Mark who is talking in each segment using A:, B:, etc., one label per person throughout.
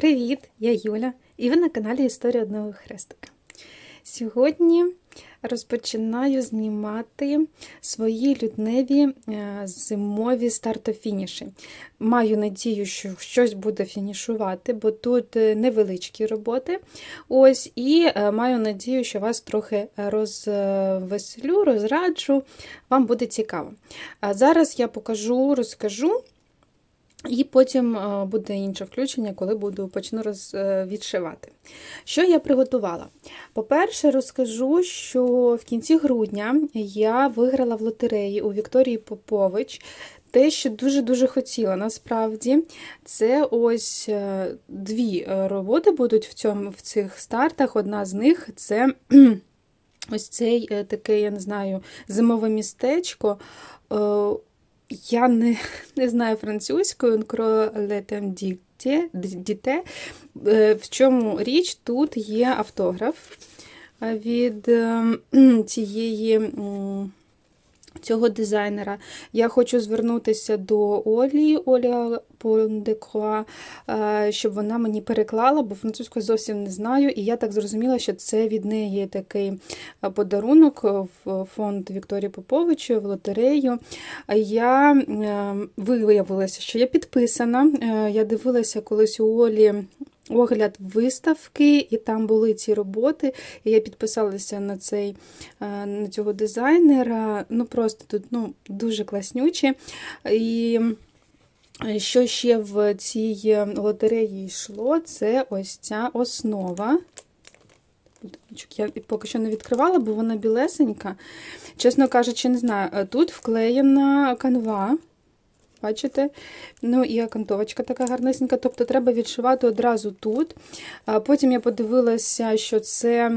A: Привіт! Я Юля, і ви на каналі Історія одного хрестика. Сьогодні розпочинаю знімати свої людневі е, зимові стартофініші. Маю надію, що щось буде фінішувати, бо тут е, невеличкі роботи. Ось, І е, маю надію, що вас трохи розвеселю, розраджу, вам буде цікаво. А зараз я покажу, розкажу. І потім е, буде інше включення, коли буду почну роз, е, відшивати. Що я приготувала? По-перше, розкажу, що в кінці грудня я виграла в лотереї у Вікторії Попович. Те, що дуже-дуже хотіла, насправді, це ось е, дві роботи будуть в цьому, в цих стартах. Одна з них це ось цей таке, я не знаю, зимове містечко. Я не не знаю французькою, «Кролетем діте». В чому річ тут є автограф від цієї цього дизайнера. Я хочу звернутися до Олі, Оля Пондекруа, щоб вона мені переклала, бо французьку зовсім не знаю. І я так зрозуміла, що це від неї такий подарунок в фонд Вікторії Поповичу в лотерею. Я виявилася, що я підписана. Я дивилася колись у Олі огляд виставки, і там були ці роботи. І я підписалася на цей, е, на цього дизайнера. Ну, просто тут ну, дуже класнючі. І що ще в цій лотереї йшло, це ось ця основа. Я поки що не відкривала, бо вона білесенька. Чесно кажучи, не знаю, тут вклеєна канва. Бачите? Ну і окантовочка така гарнесенька, тобто треба відшивати одразу тут. Потім я подивилася, що це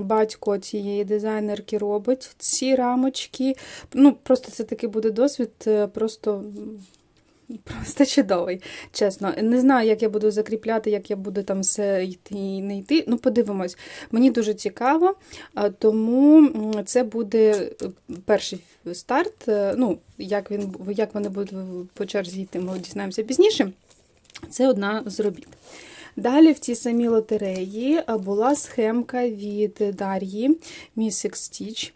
A: батько цієї дизайнерки робить ці рамочки. Ну, Просто це такий буде досвід, е, просто Просто чудовий, чесно. Не знаю, як я буду закріпляти, як я буду там все йти і не йти. Ну, подивимось. Мені дуже цікаво, тому це буде перший старт. Е, ну, Як він, як вони будуть по черзі йти, ми дізнаємося пізніше. Це одна з робіт. Далі в цій самій лотереї була схемка від Дар'ї Missing Stitch.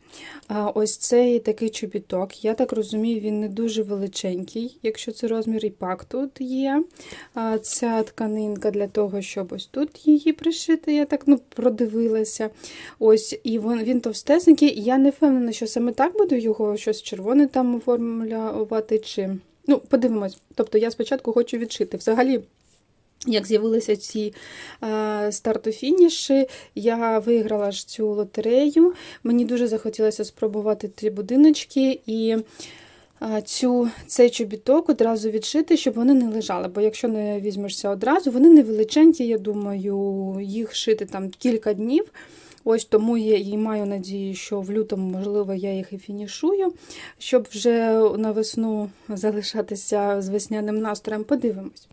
A: Ось цей такий чобіток. Я так розумію, він не дуже величенький, якщо це розмір і пак тут є. Ця тканинка для того, щоб ось тут її пришити, я так ну, продивилася. Ось, І він, він товстесенький. Я не впевнена, що саме так буду його щось червоне там оформлювати. чи... Ну, Подивимось. Тобто я спочатку хочу відшити. Взагалі. Як з'явилися ці е, стартофініші, я виграла ж цю лотерею. Мені дуже захотілося спробувати ті будиночки і е, цю, цей чобіток одразу відшити, щоб вони не лежали. Бо якщо не візьмешся одразу, вони невеличенькі, я думаю, їх шити там кілька днів. Ось тому я і маю надію, що в лютому, можливо, я їх і фінішую, щоб вже на весну залишатися з весняним настроєм. Подивимось.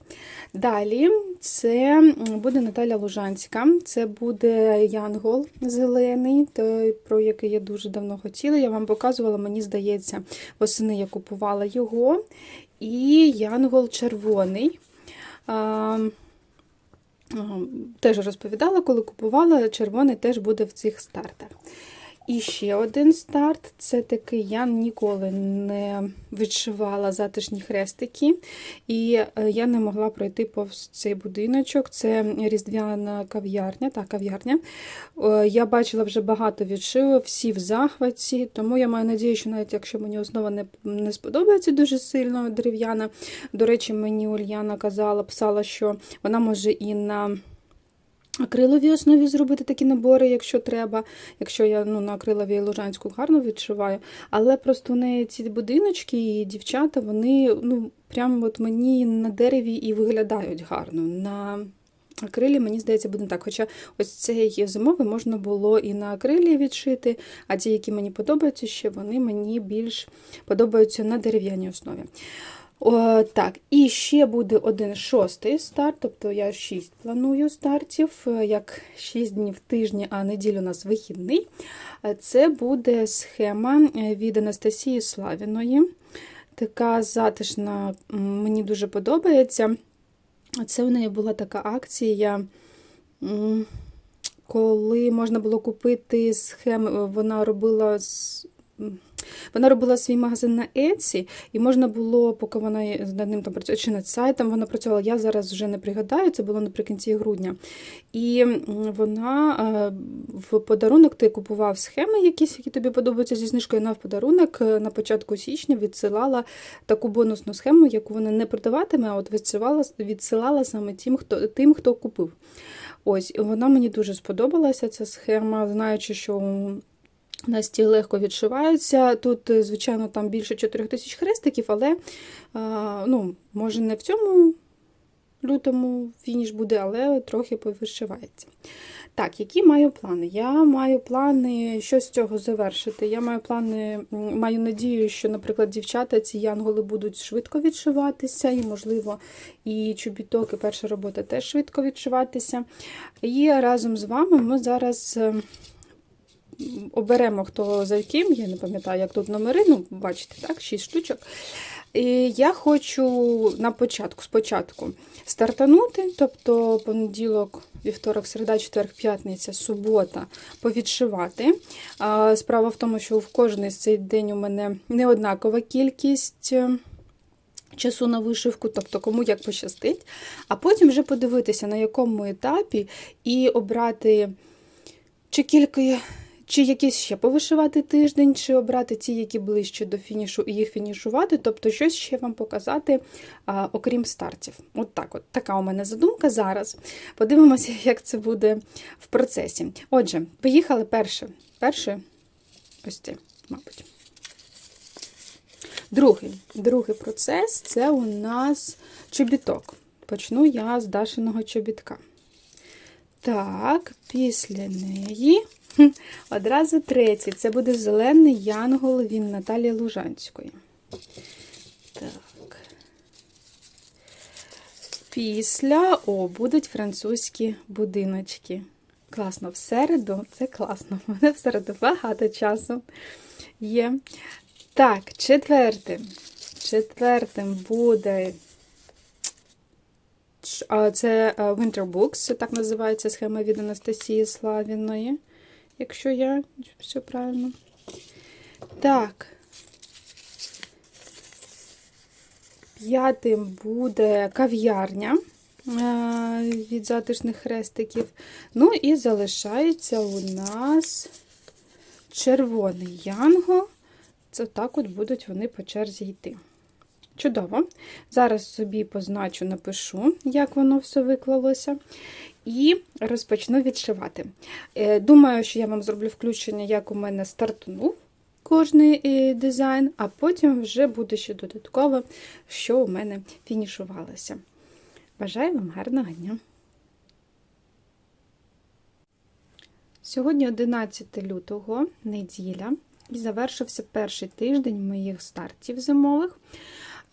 A: Далі це буде Наталя Лужанська, це буде Янгол зелений, той, про який я дуже давно хотіла. Я вам показувала, мені здається, восени я купувала його. І Янгол червоний. Теж розповідала, коли купувала, червоний теж буде в цих стартах. І ще один старт це такий, я ніколи не відшивала затишні хрестики, і е, я не могла пройти повз цей будиночок. Це різдвяна кав'ярня. та кав'ярня. Е, я бачила вже багато відшивів, всі в захваті, тому я маю надію, що навіть якщо мені основа не не сподобається дуже сильно дерев'яна. До речі, мені Ульяна казала, писала, що вона може і на акриловій основі зробити такі набори, якщо треба. Якщо я ну, на акриловій лужанську гарно відшиваю. Але просто в неї ці будиночки і дівчата, вони ну, прямо от мені на дереві і виглядають гарно. На акрилі, мені здається, буде так. Хоча ось цей зимовий можна було і на акрилі відшити, а ті, які мені подобаються, ще вони мені більш подобаються на дерев'яній основі. О, Так, і ще буде один шостий старт, тобто я 6 планую стартів, е, як 6 днів тижні, а неділю у нас вихідний. Е, це буде схема е, від Анастасії Славіної. Така затишна, мені дуже подобається. Це у неї була така акція, коли можна було купити схеми, вона робила. Вона робила свій магазин на Etsy, і можна було, поки вона над ним там працювала, чи над сайтом вона працювала, я зараз вже не пригадаю, це було наприкінці грудня. І вона е, в подарунок ти купував схеми, якісь, які тобі подобаються зі знижкою. Вона в подарунок е, на початку січня відсилала таку бонусну схему, яку вона не продаватиме, а от відсилала, відсилала саме тим, хто, тим, хто купив. Ось, вона мені дуже сподобалася, ця схема, знаючи, що Насті легко відшиваються. Тут, е, звичайно, там більше 4 тисяч хрестиків, але ну, може не в цьому лютому фініш буде, але трохи повишивається. Так, які маю плани? Я маю плани, що з цього завершити. Я маю плани, маю надію, що, наприклад, дівчата, ці янголи будуть швидко відшиватися, і, можливо, і чобіток, і перша робота теж швидко відшиватися. І разом з вами ми зараз. Оберемо, хто за яким, я не пам'ятаю, як тут номери, ну, бачите, так, 6 штучок. І я хочу на початку, спочатку стартанути, тобто понеділок, вівторок, середа, четверг, п'ятниця, субота повідшивати. Справа в тому, що в кожний з цей день у мене не однакова кількість. е, Часу на вишивку, тобто кому як пощастить, а потім вже подивитися, на якому етапі, і обрати чи кілька чи якісь ще повишивати тиждень, чи обрати ті, які ближче до фінішу, і їх фінішувати, тобто щось ще вам показати, а, окрім стартів. От так от. Така у мене задумка зараз. Подивимося, як це буде в процесі. Отже, поїхали перше. Перше ось це, мабуть. Другий, другий процес це у нас чобіток. Почну я з Дашиного чобітка. Так, після неї одразу третій. Це буде зелений янгол він Наталії Лужанської. Так. Після, о, будуть французькі будиночки. Класно, в середу, це класно. У мене в середу багато часу є. Так, четвертим. Четвертим буде Це е, Winter Books, так називається схема від Анастасії Славіної, якщо я все правильно. Так. П'ятим буде кав'ярня е, від затишних хрестиків. Ну і залишається у нас червоний янго. Це так от будуть вони по черзі йти. Чудово. Зараз собі позначу, напишу, як воно все виклалося. І розпочну відшивати. Е, Думаю, що я вам зроблю включення, як у мене стартунув кожний е, дизайн, а потім вже буде ще додатково, що у мене фінішувалося. Бажаю вам гарного дня! Сьогодні 11 лютого, неділя, і завершився перший тиждень моїх стартів зимових.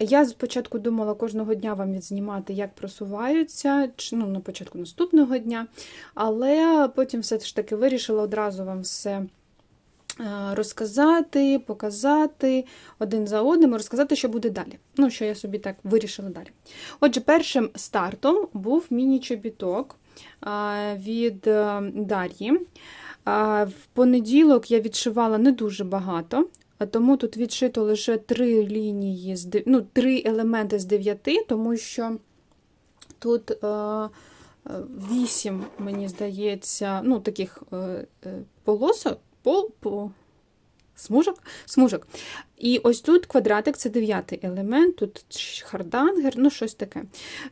A: Я спочатку думала кожного дня вам відзнімати, як просуваються, чи, ну, на початку наступного дня, але потім все ж таки вирішила одразу вам все е, розказати, показати один за одним, розказати, що буде далі. Ну, що я собі так вирішила далі. Отже, першим стартом був міні-чобіток е, від е, Дар'ї. В понеділок я відшивала не дуже багато, тому тут відшито лише три лінії, з ну, три елементи з дев'яти, тому що тут е, е, вісім, мені здається, ну, таких е, е, полосок, пол, по, смужок, смужок. І ось тут квадратик це дев'ятий елемент, тут хардангер, ну щось таке.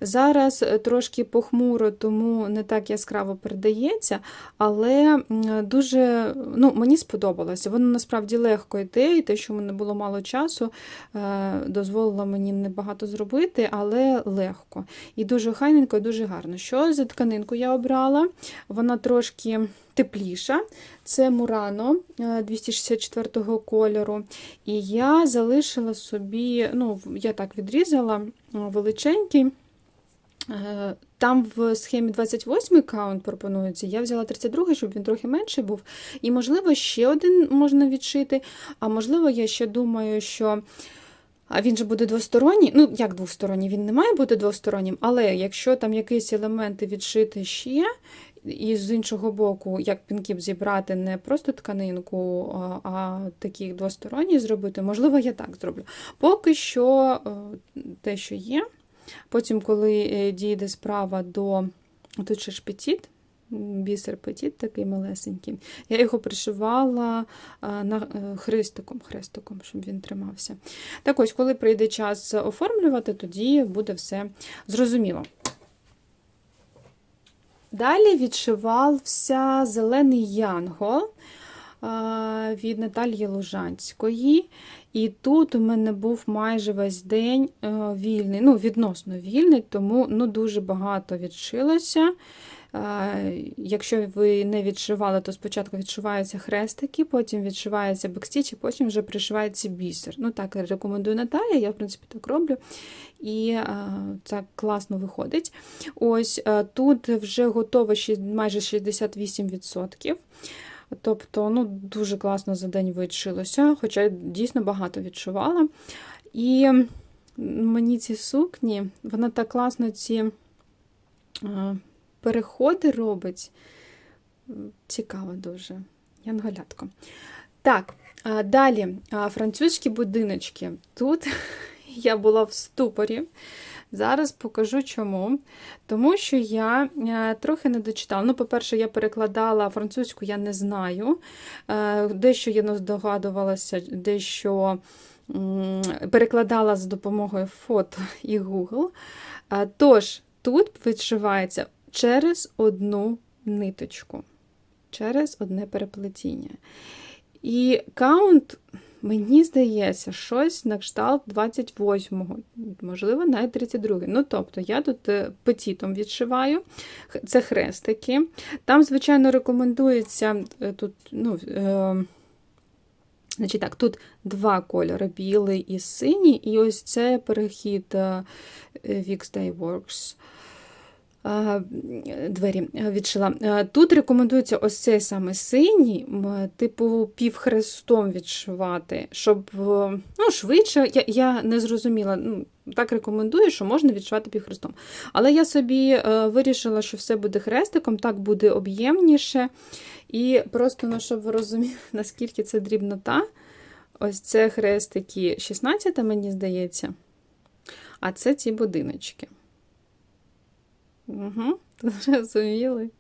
A: Зараз е, трошки похмуро, тому не так яскраво передається, але дуже ну, мені сподобалося. Воно насправді легко йде, і те, що в мене було мало часу, е, дозволило мені небагато зробити, але легко. І дуже хайненько, і дуже гарно. Що за тканинку я обрала? Вона трошки тепліша. Це Мурано е, 264 кольору. І я залишила собі, ну, я так відрізала е, величенький. Е, Там в схемі 28 каунт пропонується. Я взяла 32, щоб він трохи менший був. І, можливо, ще один можна відшити. А можливо, я ще думаю, що А він же буде двосторонній. Ну, як двосторонній, він не має бути двостороннім, але якщо там якісь елементи відшити ще, і з іншого боку, як пінкіп зібрати не просто тканинку, а, такі двосторонні зробити, можливо, я так зроблю. Поки що е, те, що є. Потім, коли е, дійде справа до тут ще ж бісер петіт, такий малесенький, я його пришивала а, на е, хрестиком, хрестиком, щоб він тримався. Так ось, коли прийде час оформлювати, тоді буде все зрозуміло. Далі відшивався зелений янгол від Наталії Лужанської. І тут у мене був майже весь день е, вільний, ну, відносно вільний, тому ну, дуже багато відшилося. Якщо ви не відшивали, то спочатку відшиваються хрестики, потім відшивається бекстіч, і потім вже пришивається бісер. Ну, так рекомендую Наталія, я, в принципі, так роблю. І це класно виходить. Ось тут вже готово майже 68%. Тобто, ну, дуже класно за день відшилося, хоча дійсно багато відшивала. І мені ці сукні, вона так класно ці переходи робить. Цікаво дуже. Янголятко. Так, далі французькі будиночки. Тут я була в ступорі. Зараз покажу чому. Тому що я е, трохи не дочитала. Ну, по-перше, я перекладала французьку, я не знаю. Е, Дещо я здогадувалася, дещо перекладала за допомогою фото і Google. Е, Тож, тут відшивається через одну ниточку, через одне переплетіння. І каунт, мені здається, щось на кшталт 28-го, можливо, навіть 32-й. Ну, тобто, я тут е, петітом відшиваю, це хрестики. Там, звичайно, рекомендується е, тут, ну, е, значить так, тут два кольори: білий і синій, і ось це перехід е, Wix Day Works. А, Двері е, відшила. Е, Тут рекомендується ось цей саме синій, типу півхрестом відшивати, щоб е, ну, швидше. Я, я не зрозуміла. Ну, так рекомендую, що можна відшивати півхрестом. Але я собі е, вирішила, що все буде хрестиком, так буде об'ємніше. І просто, ну, щоб ви розуміли, наскільки це дрібнота. Ось це хрестики 16, мені здається. А це ці будиночки. Угу, зрозуміли?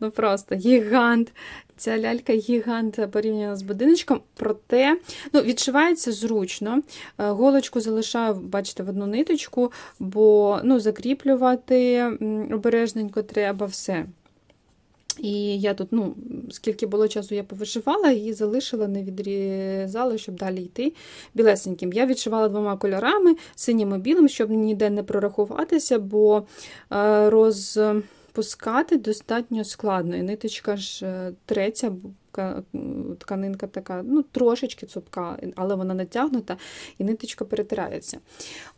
A: Ну просто гігант. Ця лялька гігант порівняно з будиночком. Проте ну, відшивається зручно. Е, Голочку залишаю, бачите, в одну ниточку, бо ну, закріплювати обережненько треба все. І я тут, ну, скільки було часу, я повишивала і залишила, не відрізала, щоб далі йти білесеньким. Я відшивала двома кольорами, синім і білим, щоб ніде не прорахуватися, бо е, розпускати достатньо складно. І ниточка ж е, третя, тканинка така, ну, трошечки цупка, але вона натягнута, і ниточка перетирається.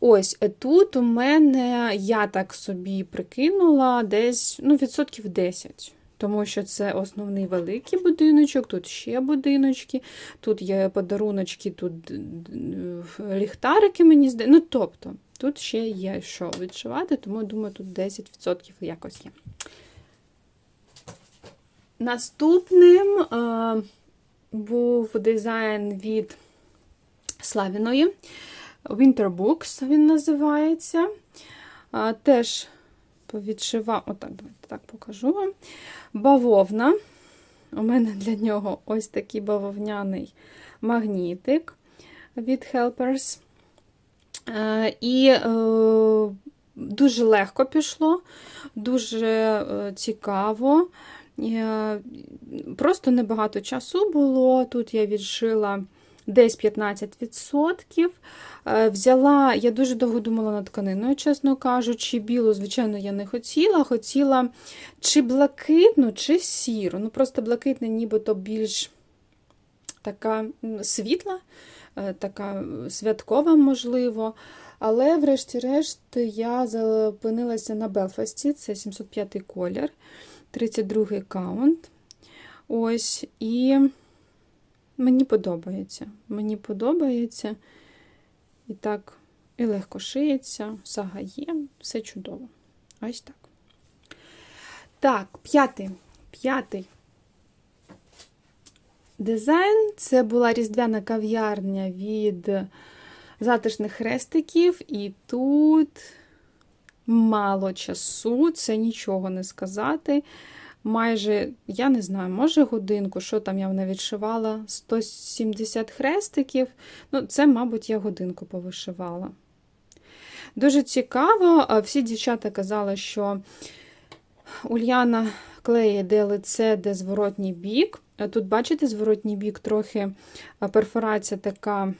A: Ось е, тут у мене, я так собі прикинула, десь ну, відсотків 10. Тому що це основний великий будиночок, тут ще будиночки, тут є подаруночки, тут д- ліхтарики, мені здається. Ну, тобто, тут ще є що відшивати, тому думаю, тут 10% якось є. Наступним е, був дизайн від Славіної. Winter Books він називається. Е, теж повідшивав, отак, так покажу вам. Бавовна. У мене для нього ось такий бавовняний магнітик від Helpers. Е, І е, дуже легко пішло, дуже е, цікаво. Просто небагато часу було. Тут я відшила десь 15%. Е, Взяла, я дуже довго думала над тканиною, чесно кажучи. Білу, звичайно, я не хотіла. Хотіла чи блакитну, чи сіру. Ну, просто блакитна, нібито більш така світла, е, така святкова, можливо. Але, врешті-решт, я зупинилася на Белфасті, це 705 колір, 32 каунт. Ось, і мені подобається. Мені подобається. І так, і легко шиється, сага є, все чудово. Ось так. Так, п'ятий. П'ятий дизайн це була різдвяна кав'ярня від затишних хрестиків, і тут мало часу, це нічого не сказати. Майже, я не знаю, може годинку, що там я вона відшивала, 170 хрестиків. Ну, це, мабуть, я годинку повишивала. Дуже цікаво, всі дівчата казали, що Ульяна клеє де лице, де зворотній бік. Тут, бачите, зворотній бік трохи перфорація така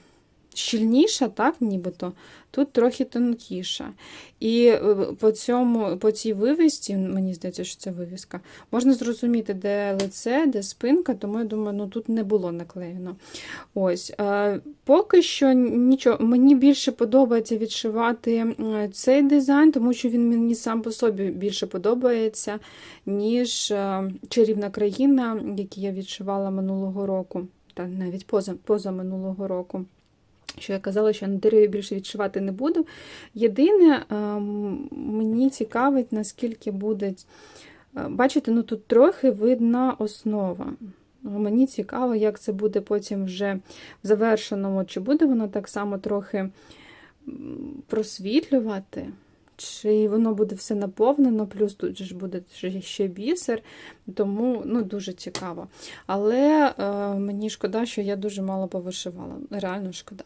A: щільніша, так, нібито, тут трохи тонкіша. І е, по цьому, по цій вивісці, мені здається, що це вивіска, можна зрозуміти, де лице, де спинка, тому я думаю, ну тут не було наклеєно. Ось. Поки що нічого, мені більше подобається відшивати цей дизайн, тому що він мені сам по собі більше подобається, ніж чарівна країна, який я відшивала минулого року, та навіть поза, поза минулого року що я казала, що на дереві більше відшивати не буду. Єдине, ем, мені цікавить, наскільки буде. Бачите, ну тут трохи видна основа. Мені цікаво, як це буде потім вже в завершеному, чи буде воно так само трохи просвітлювати. Чи воно буде все наповнено, плюс тут ж буде ще бісер, тому ну, дуже цікаво. Але е, мені шкода, що я дуже мало повишивала. Реально шкода.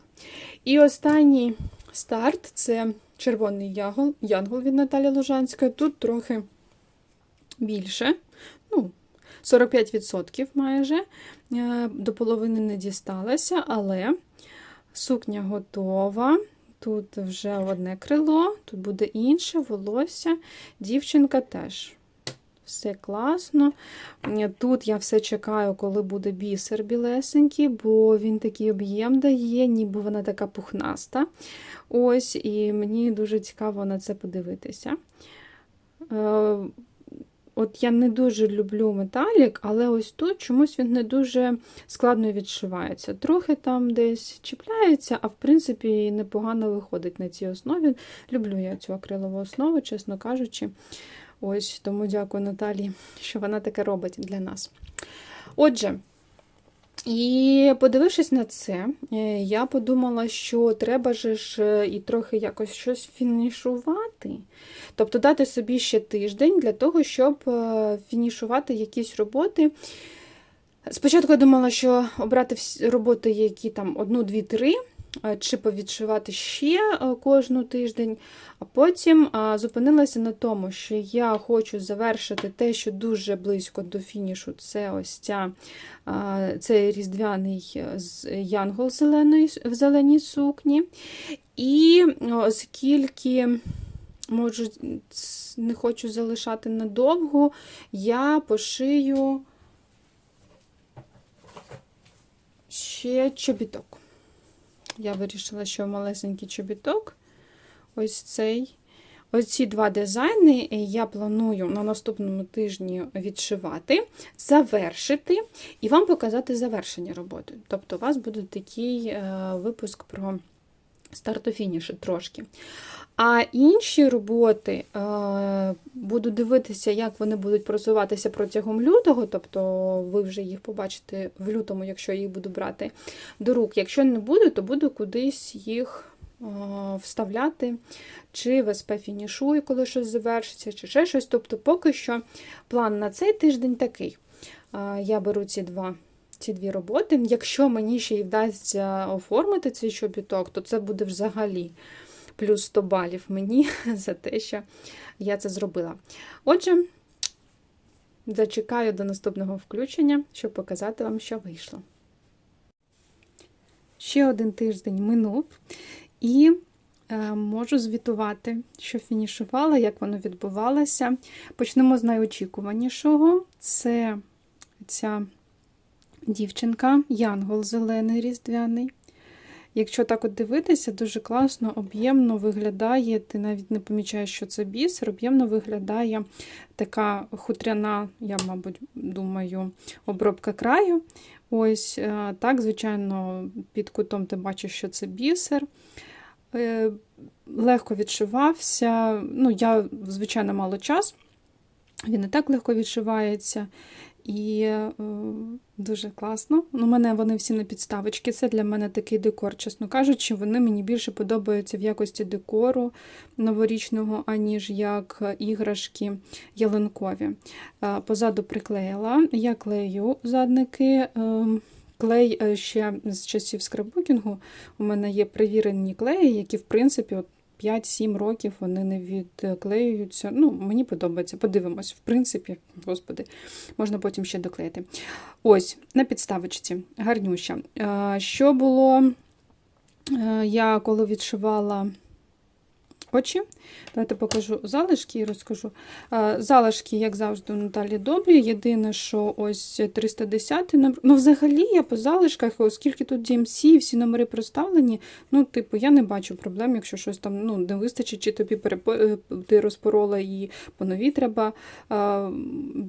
A: І останній старт це червоний янгол, янгол від Наталі Лужанської. Тут трохи більше. ну, 45% майже е, до половини не дісталася, але сукня готова. Тут вже одне крило, тут буде інше, волосся. Дівчинка теж. Все класно. Тут я все чекаю, коли буде бісер білесенький, бо він такий об'єм дає, ніби вона така пухнаста. Ось, І мені дуже цікаво на це подивитися. От я не дуже люблю металік, але ось тут чомусь він не дуже складно відшивається. Трохи там десь чіпляється, а в принципі непогано виходить на цій основі. Люблю я цю акрилову основу, чесно кажучи. Ось Тому дякую Наталі, що вона таке робить для нас. Отже. І подивившись на це, е, я подумала, що треба ж е, і трохи якось щось фінішувати. Тобто дати собі ще тиждень для того, щоб е, фінішувати якісь роботи. Спочатку я думала, що обрати роботи, які там одну, дві, три, чи повідшивати ще кожну тиждень, а потім зупинилася на тому, що я хочу завершити те, що дуже близько до фінішу. Це ось ця, цей різдвяний е, янгол зеленої, в зеленій сукні. І оскільки. Можу, не хочу залишати надовго, я пошию ще чобіток. Я вирішила, що малесенький чобіток ось цей. Ось два дизайни я планую на наступному тижні відшивати, завершити і вам показати завершення роботи. Тобто, у вас буде такий е, випуск про старту-фінішу трошки. А інші роботи е, буду дивитися, як вони будуть просуватися протягом лютого, тобто ви вже їх побачите в лютому, якщо їх буду брати до рук. Якщо не буду, то буду кудись їх е, вставляти, чи в СП фінішую, коли щось завершиться, чи ще щось. Тобто, поки що план на цей тиждень такий. Е, я беру ці два. Ці дві роботи. Якщо мені ще й вдасться оформити цей чобіток, то це буде взагалі плюс 100 балів мені за те, що я це зробила. Отже, зачекаю до наступного включення, щоб показати вам, що вийшло. Ще один тиждень минув, і е, можу звітувати, що фінішувала, як воно відбувалося. Почнемо з найочікуванішого. Це ця дівчинка, янгол зелений різдвяний. Якщо так от дивитися, дуже класно, об'ємно виглядає, ти навіть не помічаєш, що це бісер, об'ємно виглядає така хутряна, я, мабуть, думаю, обробка краю. Ось е, так, звичайно, під кутом ти бачиш, що це бісер. е, легко відшивався. Ну, я, звичайно, мало час, він і так легко відшивається. І е, дуже класно. У мене вони всі на підставочки. Це для мене такий декор, чесно кажучи, вони мені більше подобаються в якості декору новорічного, аніж як іграшки ялинкові. Е, Позаду приклеїла. Я клею задники. е, Клей е, ще з часів скраббукінгу. У мене є перевірені клеї, які, в принципі, от 5-7 років вони не відклеюються. Ну, мені подобається. Подивимось, в принципі, господи, можна потім ще доклеїти. Ось, на підставочці, гарнюща. Е, Що було, е, я коли відшивала очі, давайте покажу залишки і розкажу. Залишки, як завжди, у Наталі добрі. Єдине, що ось 310 номер. Ну, взагалі, я по залишках, оскільки тут DMC, всі номери проставлені, ну, типу, я не бачу проблем, якщо щось там ну, не вистачить, чи тобі е, ти розпорола і по новій треба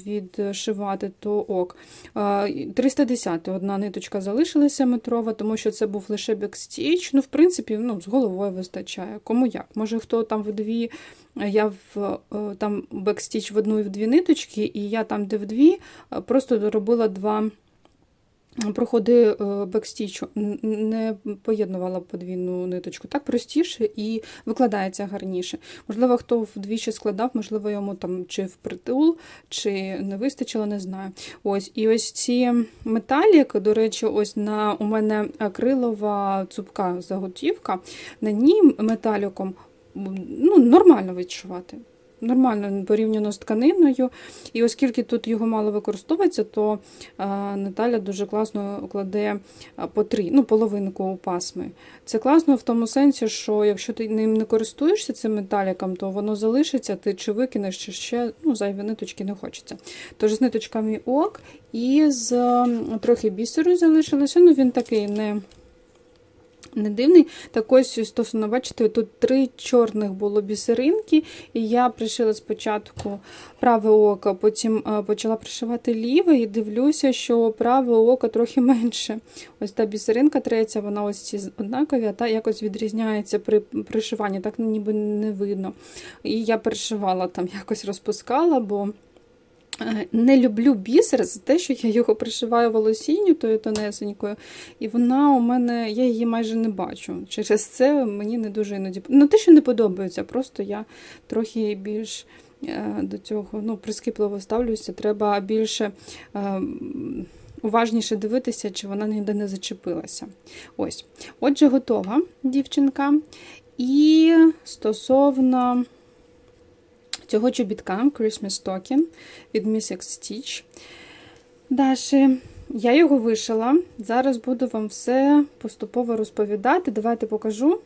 A: відшивати, то ок. Е, 310 одна ниточка залишилася метрова, тому що це був лише бекстіч. Ну, в принципі, ну, з головою вистачає. Кому як? Може, хто там в дві, я в е, там бекстіч в одну і в дві ниточки, і я там, де в дві, е, просто доробила два. Проходи е, бекстічу, не поєднувала подвійну ниточку. Так простіше і викладається гарніше. Можливо, хто вдвічі складав, можливо, йому там чи впритул, чи не вистачило, не знаю. Ось, і ось ці металік, до речі, ось на у мене акрилова цупка заготівка, на ній металіком ну, нормально відчувати. Нормально порівняно з тканиною. І оскільки тут його мало використовується, то Наталя дуже класно кладе по три, ну, половинку пасми. Це класно в тому сенсі, що якщо ти ним не користуєшся цим металіком, то воно залишиться, ти чи викинеш, чи ще ну, зайві ниточки не хочеться. Тож з ниточками ок, і з трохи бісеру залишилося. Ну, він такий не. Не дивний. Так ось стосовно, бачите, тут три чорних було бісеринки, і я пришила спочатку праве око, потім е, почала пришивати ліве і дивлюся, що праве око трохи менше. Ось та бісеринка третя, вона ось ці однакові, а та якось відрізняється при пришиванні, так ніби не видно. І я перешивала там, якось розпускала, бо. Е, Не люблю бісер за те, що я його пришиваю волосінню тою тонесенькою, і вона у мене, я її майже не бачу. Через це мені не дуже іноді. Ну, те, що не подобається, просто я трохи більш е, до цього ну, прискіпливо ставлюся. Треба більше е, уважніше дивитися, чи вона ніде не зачепилася. Ось. Отже, готова дівчинка. І стосовно цього чобітка Christmas Token від Miss X Stitch. Далі я його вишила. Зараз буду вам все поступово розповідати. Давайте покажу.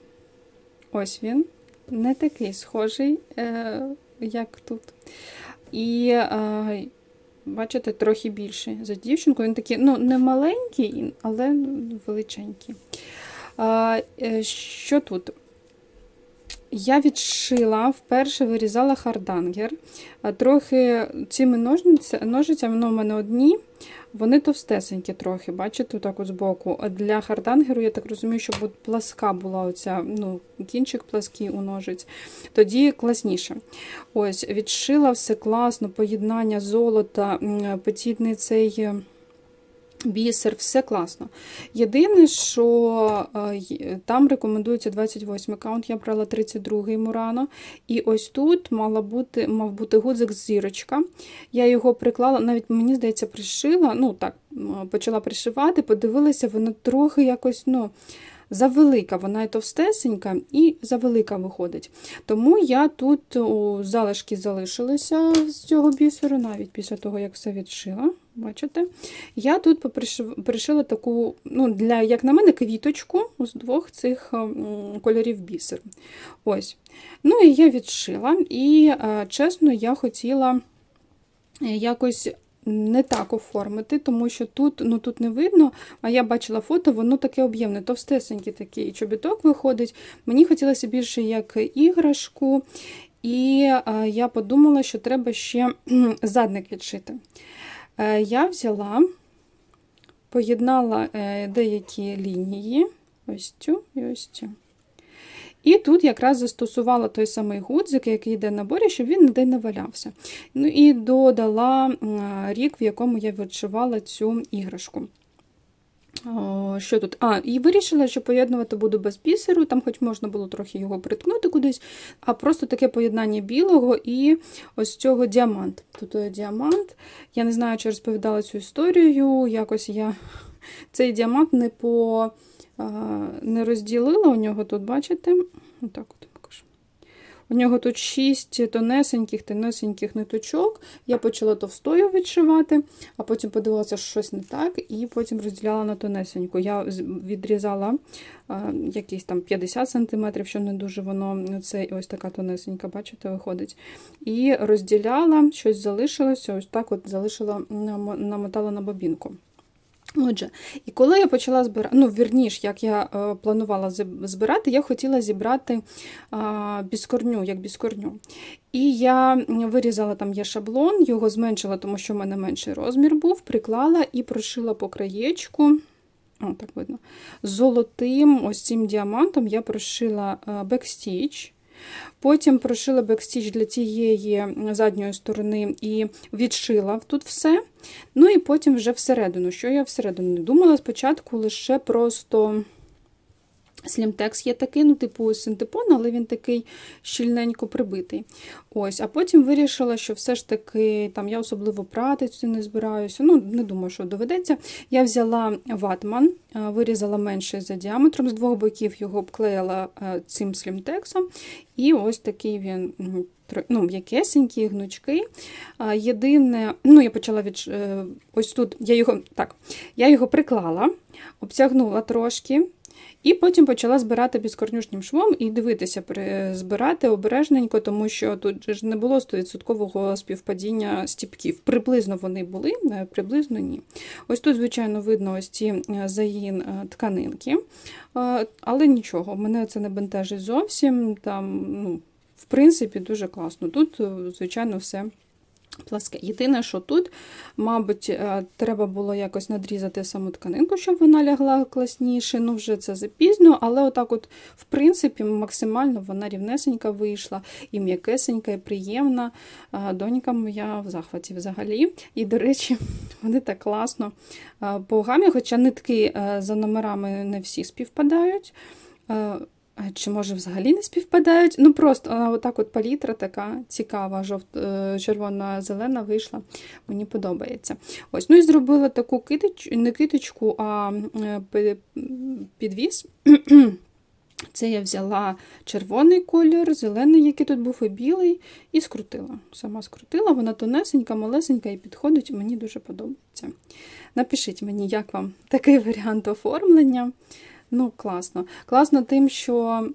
A: Ось він. Не такий схожий, е, як тут. І, е, бачите, трохи більший за дівчинку. Він такий, ну, не маленький, але величенький. Е, що тут? Я відшила, вперше вирізала хардангер. Трохи цими ножицями, ну, у мене одні, вони товстесенькі трохи, бачите, так от збоку. Для хардангеру, я так розумію, щоб от пласка була оця, ну, кінчик плаский у ножиць. Тоді класніше. Ось, відшила все класно, поєднання золота, м, петітний цей. Бісер, все класно. Єдине, що е, там рекомендується 28 каунт, я брала 32-й Мурано. І ось тут мала бути, мав бути гудзик зірочка. Я його приклала, навіть мені здається, пришила. Ну так, почала пришивати, подивилася, воно трохи якось, ну. Завелика, вона і товстесенька, і завелика виходить. Тому я тут у залишки залишилися з цього бісеру, навіть після того, як все відшила. Бачите? Я тут пришила таку, ну, для, як на мене, квіточку з двох цих кольорів бісеру. Ось. Ну і я відшила. І, е, чесно, я хотіла е, якось не так оформити, тому що тут, ну, тут не видно, а я бачила фото, воно таке об'ємне, товстесенький такий чобіток виходить. Мені хотілося більше як іграшку, і я подумала, що треба ще задник відшити. Е, Я взяла, поєднала е, деякі лінії, ось цю і ось цю. І тут якраз застосувала той самий гудзик, який йде на наборі, щоб він ніде не валявся. Ну І додала рік, в якому я відшивала цю іграшку. Що тут? А, і вирішила, що поєднувати буду без бісеру, там хоч можна було трохи його приткнути кудись, а просто таке поєднання білого і ось цього діамант. Тут є діамант. Я не знаю, чи розповідала цю історію. Якось я цей діамант не по не розділила. У нього тут, бачите? Отак от. У нього тут шість тонесеньких, тонесеньких ниточок. Я почала товстою відшивати, а потім подивилася, що щось не так, і потім розділяла на тонесеньку. Я відрізала якісь там 50 см, що не дуже воно це ось така тонесенька, бачите, виходить. І розділяла, щось залишилося, ось так от залишила, намотала на бобінку. Отже, і коли я почала збирати, ну, вірніш, як я е, планувала збирати, я хотіла зібрати біскорню, як біскорню. І я вирізала там є шаблон, його зменшила, тому що в мене менший розмір був, приклала і прошила по краєчку. О, так видно. Золотим ось цим діамантом я прошила е, бекстіч. Потім прошила бекстіч для цієї задньої сторони і відшила тут все. Ну і потім вже всередину. Що я всередину не думала спочатку лише просто слімтекс є такий, ну, типу синтепон, але він такий щільненько прибитий. Ось, А потім вирішила, що все ж таки там я особливо прати цю не збираюся. Ну, не думаю, що доведеться. Я взяла ватман, е, вирізала менше за діаметром, з двох боків його обклеїла е, цим слімтексом. І ось такий він. Ну, м'якесенький, гнучкий. Єдине, ну, я почала від е, ось тут, я його так, я його приклала, обтягнула трошки, і потім почала збирати безкорнюшнім швом і дивитися, збирати обережненько, тому що тут ж не було 100% співпадіння стіпків. Приблизно вони були, е, приблизно ні. Ось тут, звичайно, видно ось ці е, загін е, тканинки, але нічого, мене це не бентежить зовсім. Там, ну, в принципі, дуже класно. Тут, звичайно, все пласке. Єдине, що тут, мабуть, е, треба було якось надрізати саму тканинку, щоб вона лягла класніше. Ну, вже це запізно, але отак, от, в принципі, максимально вона рівнесенька вийшла, і м'якесенька, і приємна. Е, Донька моя в захваті взагалі. І, до речі, вони так класно е, по гамі, хоча нитки за номерами не всі співпадають. Чи може взагалі не співпадають? Ну просто а, отак от палітра така цікава, е, червона-зелена вийшла. Мені подобається. Ось, ну і зробила таку китич, не китичку, а е, підвіз. Це я взяла червоний колір, зелений, який тут був, і білий, і скрутила. Сама скрутила, вона тонесенька, малесенька і підходить, мені дуже подобається. Напишіть мені, як вам такий варіант оформлення. Ну, класно. Класно тим, що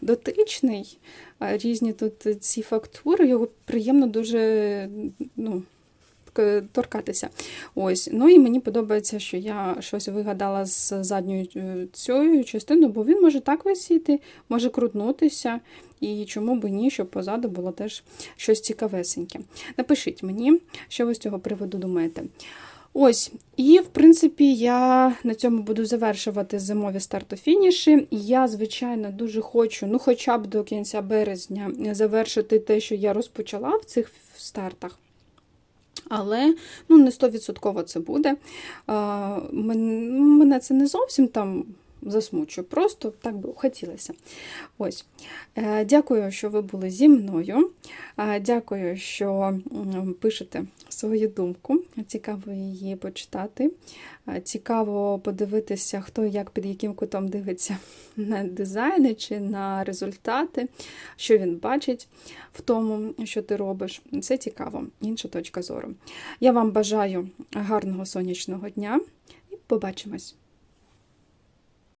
A: дотичний, різні тут ці фактури, його приємно дуже ну, торкатися. Ось. Ну і мені подобається, що я щось вигадала з задньою е, цією частиною, бо він може так висіти, може крутнутися. І чому б ні, щоб позаду було теж щось цікавесеньке. Напишіть мені, що ви з цього приводу думаєте. Ось, і в принципі я на цьому буду завершувати зимові стартофініші. Я, звичайно, дуже хочу, ну хоча б до кінця березня, завершити те, що я розпочала в цих стартах. Але ну, не 100% це буде. А, Мене це не зовсім там засмучує, просто так би хотілося. Ось. Е, Дякую, що ви були зі мною. Е, Дякую, що пишете свою думку. Цікаво її почитати. Е, Цікаво подивитися, хто як під яким кутом дивиться на дизайни чи на результати, що він бачить в тому, що ти робиш. Це цікаво, інша точка зору. Я вам бажаю гарного сонячного дня і побачимось!